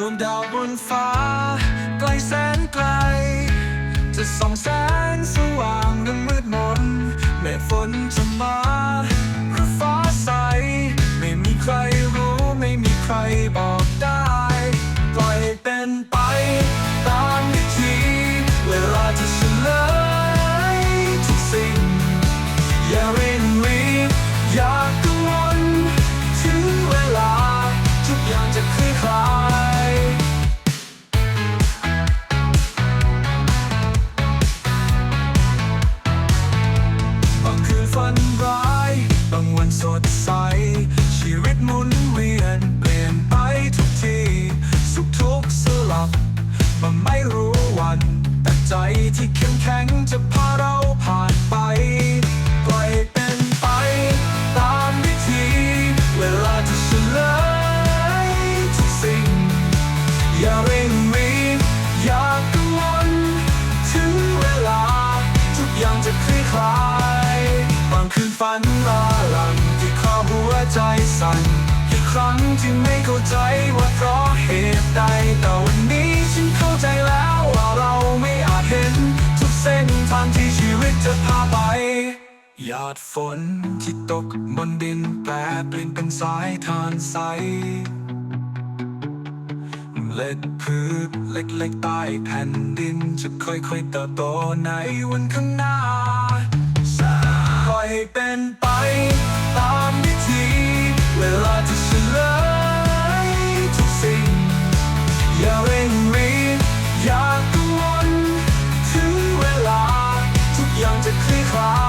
ดวงดาวบนฟ้า ไกลแสนไกล จะส่องแสงสว่างดังมืดมนแม่ฝนจะมา ที่เข้มแข็งจะพาเราผ่านไป ปล่อยเป็นไป ตามวิธี เวลาจะเฉลยทุกสิ่ง อย่าเร่งรีบอย่ากังวล ถึงเวลา ทุกอย่างจะคลี่คลายบางคืนฝันลาลังที่ครอหัวใจสั่นกี่ครั้งที่ไม่เข้าใจว่าเพราะเหตุใดแต่วันนี้ฉันเข้าใจ หยาดฝนที่ตกบนดินแปรเปลี่ยนเป็นสายทานใสเมล็ดพืชเล็กๆใต้แผ่นดิน จะค่อยๆเติบโตในวันข้างหน้าปล่อยให้เป็นไป ตามวิธี เวลาจะเฉลยทุกสิ่ง อย่าเร่งรีบอย่ากังวลถึงเวลา ทุกอย่างจะคลี่คลาย